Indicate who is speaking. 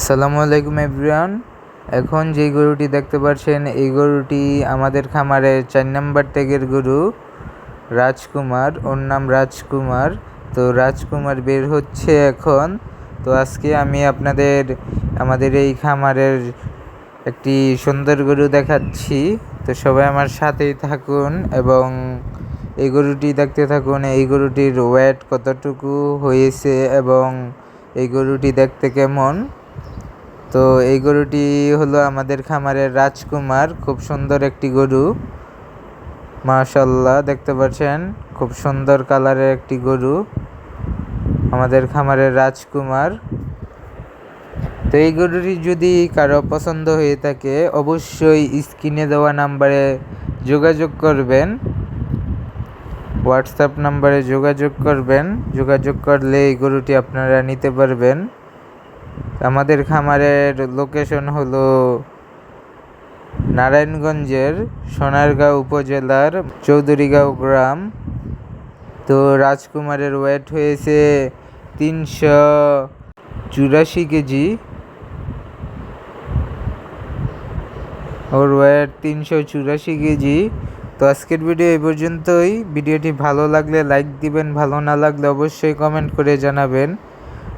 Speaker 1: আসসালামু আলাইকুম এভরিওয়ান। এখন যে গরুটি দেখতে পাচ্ছেন, এই গরুটি আমাদের খামারের চার নাম্বার ত্যাগের গরু, রাজকুমার। ওর নাম রাজকুমার। তো রাজকুমার বের হচ্ছে এখন। তো আজকে আমি আপনাদের, আমাদের এই খামারের একটি সুন্দর গরু দেখাচ্ছি। তো সবাই আমার সাথেই থাকুন এবং এই গরুটি দেখতে থাকুন, এই গরুটির ওয়েট কতটুকু হয়েছে এবং এই গরুটি দেখতে কেমন। তো এই গরুটি হলো আমাদের খামারের রাজকুমার, খুব সুন্দর একটি গরু। মাশাল্লাহ দেখতে পাচ্ছেন? খুব সুন্দর কালারের একটি গরু আমাদের খামারের রাজকুমার। তো এই গরুটি যদি কারও পছন্দ হয়ে থাকে, অবশ্যই স্ক্রিনে দেওয়া নাম্বারে যোগাযোগ করবেন। হোয়াটসঅ্যাপ নাম্বারে যোগাযোগ করবেন। যোগাযোগ করলে এই গরুটি আপনারা নিতে পারবেন। আমাদের খামারের লোকেশন হলো নারায়ণগঞ্জের সোনারগাঁও উপজেলার চৌধুরীগাঁও গ্রাম। তো রাজকুমারের ওয়েট হয়েছে তিনশো চুরাশি কেজি। ওর ওয়েট তিনশো চুরাশি কেজি। তো আজকের ভিডিও এই পর্যন্তই। ভিডিওটি ভালো লাগলে লাইক দিবেন, ভালো না লাগলে অবশ্যই কমেন্ট করে জানাবেন।